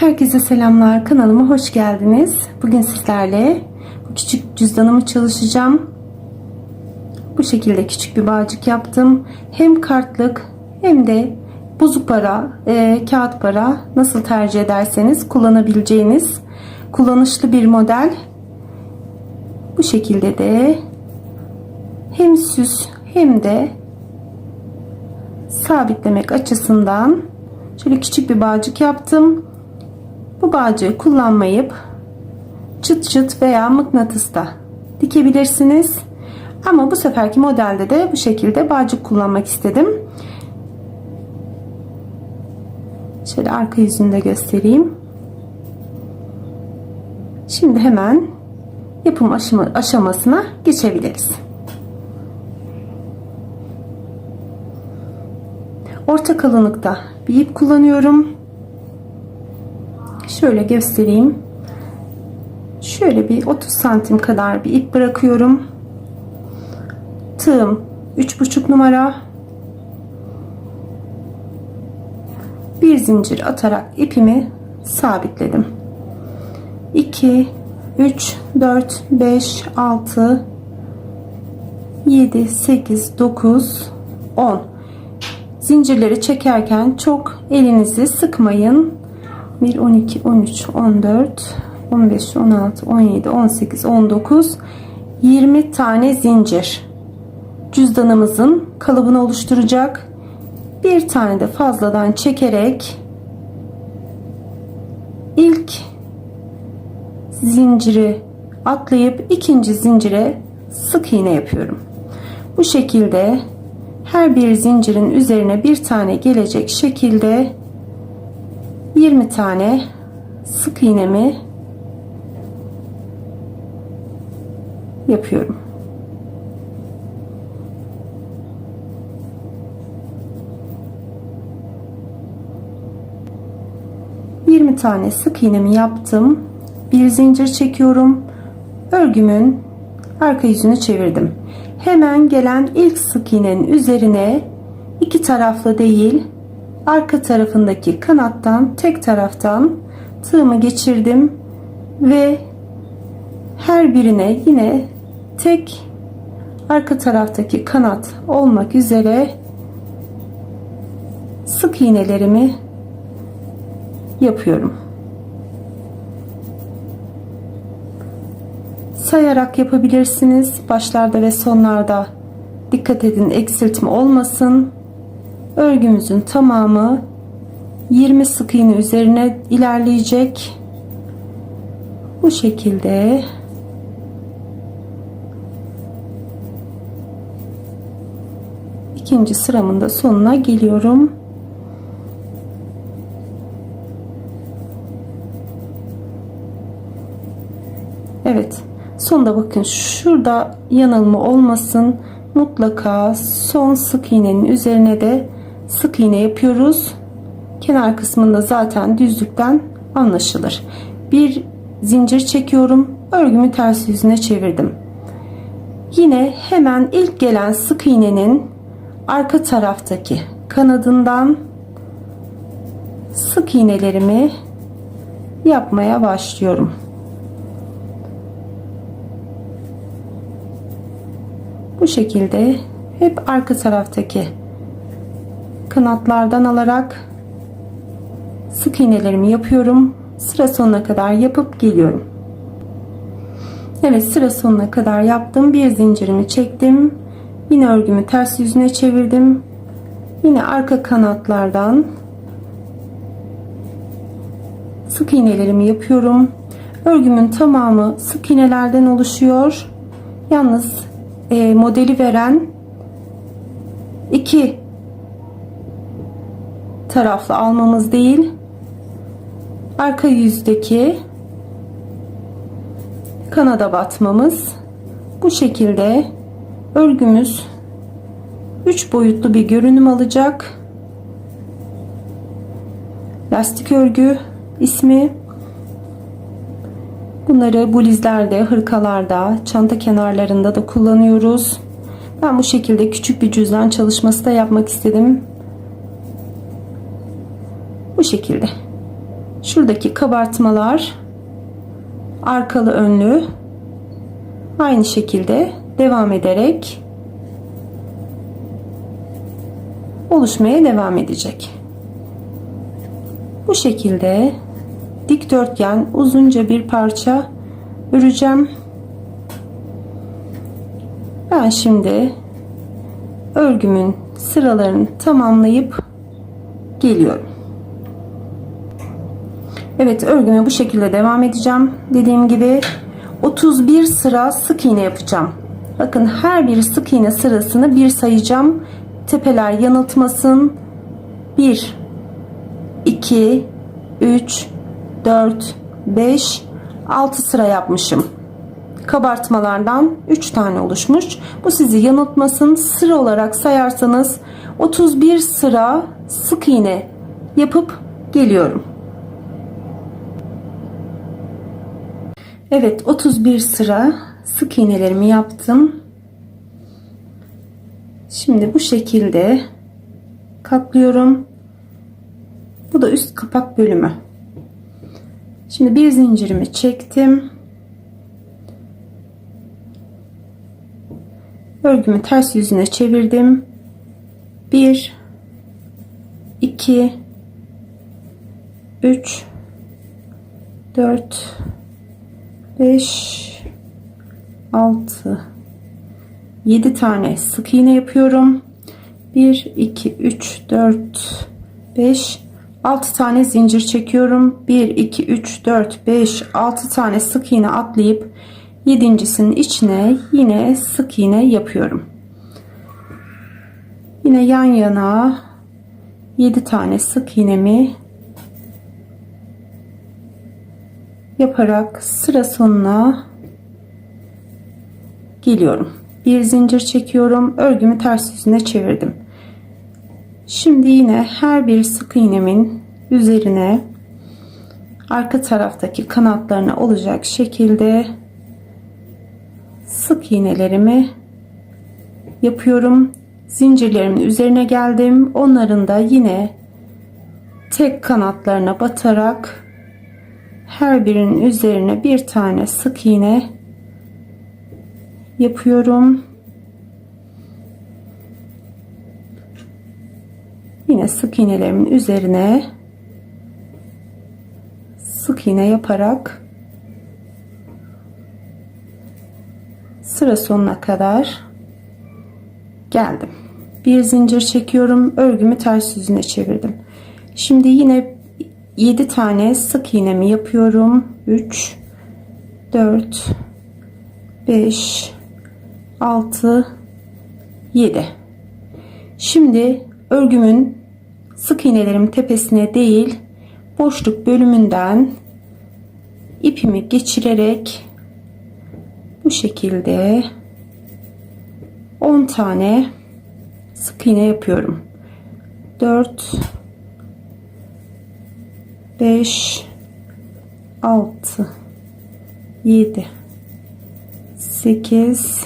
Herkese selamlar. Kanalıma hoş geldiniz. Bugün sizlerle küçük cüzdanımı çalışacağım. Bu şekilde küçük bir bağcık yaptım. Hem kartlık hem de bozuk para, e, kağıt para nasıl tercih ederseniz kullanabileceğiniz kullanışlı bir model. Bu şekilde de hem süs hem de sabitlemek açısından şöyle küçük bir bağcık yaptım. Bu bağcığı kullanmayıp çıt çıt veya mıknatısta dikebilirsiniz. Ama bu seferki modelde de bu şekilde bağcık kullanmak istedim. Şöyle arka yüzünü de göstereyim. Şimdi hemen yapım aşamasına geçebiliriz. Orta kalınlıkta bir ip kullanıyorum. Şöyle göstereyim. Şöyle bir 30 santim kadar bir ip bırakıyorum. Tığım 3,5 numara. Bir zincir atarak ipimi sabitledim. 2 3 4 5 6 7 8 9 10 zincirleri çekerken çok elinizi sıkmayın 1 12 13 14 15 16 17 18 19 20 tane zincir. Cüzdanımızın kalıbını oluşturacak. Bir tane de fazladan çekerek ilk zinciri atlayıp ikinci zincire sık iğne yapıyorum. Bu şekilde her bir zincirin üzerine bir tane gelecek şekilde 20 tane sık iğnemi yapıyorum. Yirmi tane sık iğnemi yaptım. Bir zincir çekiyorum. Örgümün arka yüzünü çevirdim. Hemen gelen ilk sık iğnenin üzerine iki taraflı değil arka tarafındaki kanattan tek taraftan tığımı geçirdim ve her birine yine tek arka taraftaki kanat olmak üzere sık iğnelerimi yapıyorum. Sayarak yapabilirsiniz. Başlarda ve sonlarda dikkat edin eksiltme olmasın örgümüzün tamamı 20 sık iğne üzerine ilerleyecek. Bu şekilde. İkinci sıramın da sonuna geliyorum. Evet sonda bakın şurada yanılma olmasın. Mutlaka son sık iğnenin üzerine de sık iğne yapıyoruz. Kenar kısmında zaten düzlükten anlaşılır. Bir zincir çekiyorum. Örgümü ters yüzüne çevirdim. Yine hemen ilk gelen sık iğnenin arka taraftaki kanadından sık iğnelerimi yapmaya başlıyorum. Bu şekilde hep arka taraftaki kanatlardan alarak sık iğnelerimi yapıyorum. Sıra sonuna kadar yapıp geliyorum. Evet sıra sonuna kadar yaptım. Bir zincirimi çektim. Yine örgümü ters yüzüne çevirdim. Yine arka kanatlardan sık iğnelerimi yapıyorum. Örgümün tamamı sık iğnelerden oluşuyor. Yalnız e, modeli veren iki taraflı almamız değil arka yüzdeki kanada batmamız bu şekilde örgümüz 3 boyutlu bir görünüm alacak. Lastik örgü ismi. Bunları blizlerde hırkalarda çanta kenarlarında da kullanıyoruz. Ben bu şekilde küçük bir cüzdan çalışması da yapmak istedim bu şekilde. Şuradaki kabartmalar arkalı önlü aynı şekilde devam ederek oluşmaya devam edecek. Bu şekilde dikdörtgen uzunca bir parça öreceğim. Ben şimdi örgümün sıralarını tamamlayıp geliyorum. Evet örgüme bu şekilde devam edeceğim. Dediğim gibi 31 sıra sık iğne yapacağım. Bakın her bir sık iğne sırasını bir sayacağım. Tepeler yanıltmasın. 1 2 3 4 5 6 sıra yapmışım. Kabartmalardan 3 tane oluşmuş. Bu sizi yanıltmasın. Sıra olarak sayarsanız 31 sıra sık iğne yapıp geliyorum. Evet 31 sıra sık iğnelerimi yaptım. Şimdi bu şekilde katlıyorum. Bu da üst kapak bölümü. Şimdi bir zincirimi çektim. Örgümü ters yüzüne çevirdim. 1 2 3 4 5 6 7 tane sık iğne yapıyorum. 1 2 3 4 5 6 tane zincir çekiyorum. 1 2 3 4 5 6 tane sık iğne atlayıp yedincisinin içine yine sık iğne yapıyorum. Yine yan yana 7 tane sık iğnemi yaparak sıra sonuna geliyorum. Bir zincir çekiyorum. Örgümü ters yüzüne çevirdim. Şimdi yine her bir sık iğnemin üzerine arka taraftaki kanatlarına olacak şekilde sık iğnelerimi yapıyorum. Zincirlerimin üzerine geldim. Onların da yine tek kanatlarına batarak her birinin üzerine bir tane sık iğne yapıyorum. Yine sık iğnelerimin üzerine sık iğne yaparak sıra sonuna kadar geldim. Bir zincir çekiyorum. Örgümü ters yüzüne çevirdim. Şimdi yine 7 tane sık iğnemi yapıyorum. 3 4 5 6 7 Şimdi örgümün sık iğnelerim tepesine değil boşluk bölümünden ipimi geçirerek bu şekilde 10 tane sık iğne yapıyorum. 4 5 6 7 8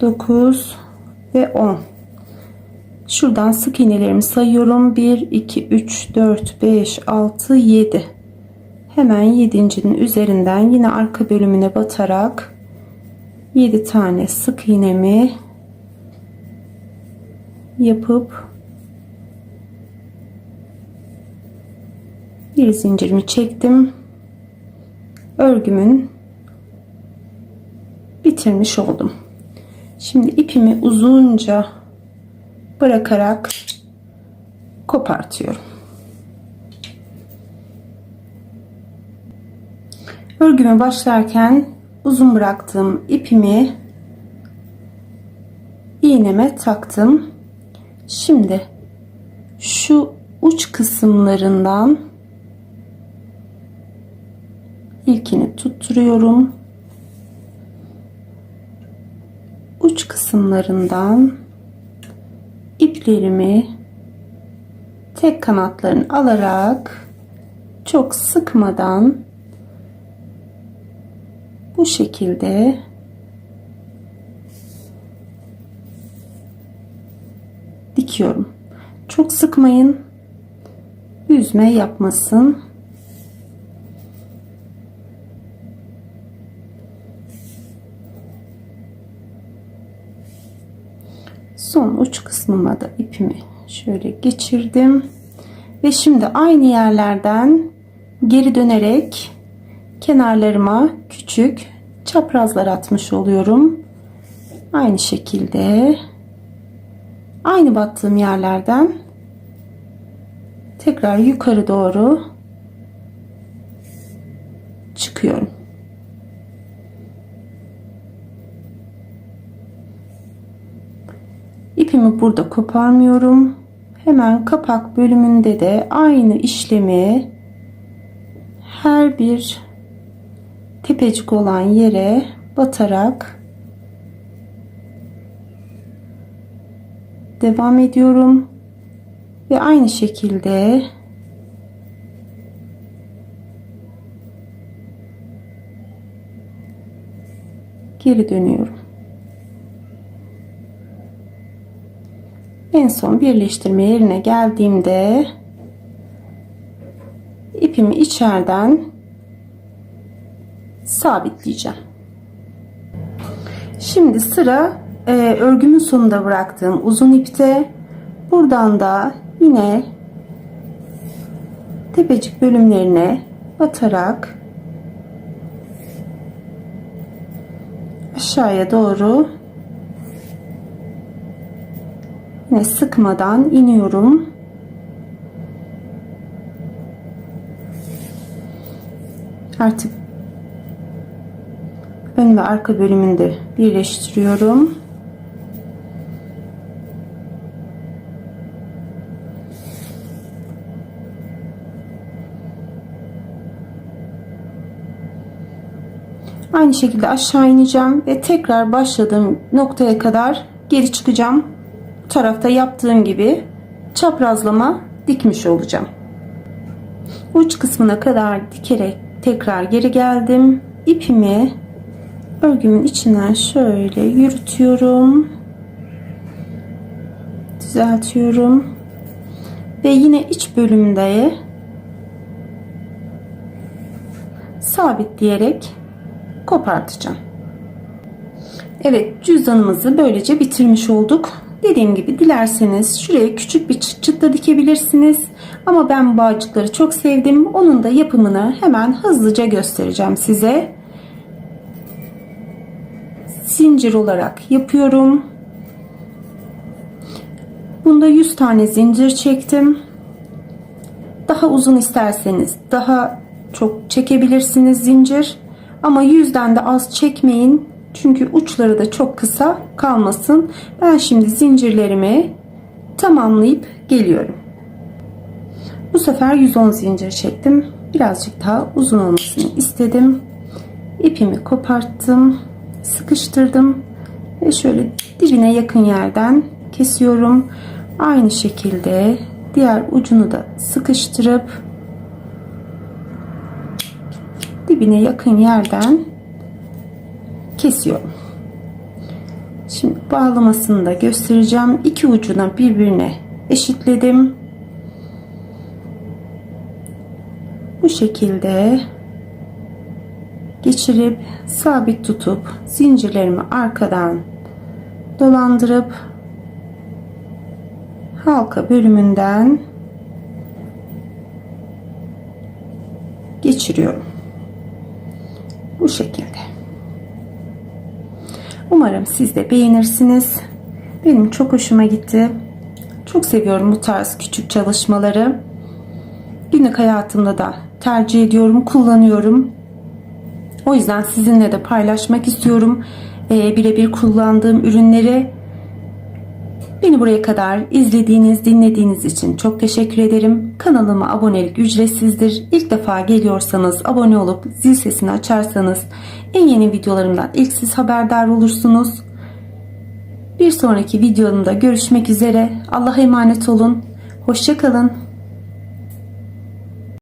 9 ve 10 şuradan sık iğnelerimi sayıyorum. 1 2 3 4 5 6 7 hemen yedincinin üzerinden yine arka bölümüne batarak 7 tane sık iğnemi yapıp bir zincirimi çektim. Örgümün bitirmiş oldum. Şimdi ipimi uzunca bırakarak kopartıyorum. Örgüme başlarken uzun bıraktığım ipimi iğneme taktım. Şimdi şu uç kısımlarından ilkini tutturuyorum. Uç kısımlarından iplerimi tek kanatlarını alarak çok sıkmadan bu şekilde dikiyorum. Çok sıkmayın. Yüzme yapmasın. Son uç kısmıma da ipimi şöyle geçirdim. Ve şimdi aynı yerlerden geri dönerek kenarlarıma küçük çaprazlar atmış oluyorum. Aynı şekilde aynı battığım yerlerden tekrar yukarı doğru çıkıyorum. İpimi burada koparmıyorum. Hemen kapak bölümünde de aynı işlemi her bir tepecik olan yere batarak devam ediyorum ve aynı şekilde geri dönüyorum. En son birleştirme yerine geldiğimde ipimi içeriden sabitleyeceğim. Şimdi sıra e, örgümün sonunda bıraktığım uzun ipte. Buradan da yine tepecik bölümlerine batarak aşağıya doğru yine sıkmadan iniyorum. Artık ön ve arka bölümünde birleştiriyorum. Aynı şekilde aşağı ineceğim ve tekrar başladığım noktaya kadar geri çıkacağım. Tarafta yaptığım gibi çaprazlama dikmiş olacağım. Uç kısmına kadar dikerek tekrar geri geldim. İpimi örgümün içinden şöyle yürütüyorum. Düzeltiyorum. Ve yine iç bölümde sabitleyerek kopartacağım. Evet cüzdanımızı böylece bitirmiş olduk. Dediğim gibi dilerseniz şuraya küçük bir çıt da dikebilirsiniz. Ama ben bağcıkları çok sevdim. Onun da yapımını hemen hızlıca göstereceğim size. Zincir olarak yapıyorum. Bunda 100 tane zincir çektim. Daha uzun isterseniz daha çok çekebilirsiniz zincir. Ama yüzden de az çekmeyin. Çünkü uçları da çok kısa kalmasın. Ben şimdi zincirlerimi tamamlayıp geliyorum. Bu sefer 110 zincir çektim. Birazcık daha uzun olmasını istedim. İpimi koparttım. Sıkıştırdım. Ve şöyle dibine yakın yerden kesiyorum. Aynı şekilde diğer ucunu da sıkıştırıp dibine yakın yerden kesiyorum. Şimdi bağlamasını da göstereceğim. İki ucuna birbirine eşitledim. Bu şekilde geçirip sabit tutup zincirlerimi arkadan dolandırıp halka bölümünden geçiriyorum. Bu şekilde. Umarım siz de beğenirsiniz. Benim çok hoşuma gitti. Çok seviyorum bu tarz küçük çalışmaları. Günlük hayatımda da tercih ediyorum, kullanıyorum. O yüzden sizinle de paylaşmak istiyorum. Ee, birebir kullandığım ürünleri Beni buraya kadar izlediğiniz, dinlediğiniz için çok teşekkür ederim. Kanalıma abonelik ücretsizdir. İlk defa geliyorsanız abone olup zil sesini açarsanız en yeni videolarımdan ilk siz haberdar olursunuz. Bir sonraki videomda görüşmek üzere. Allah'a emanet olun. Hoşçakalın.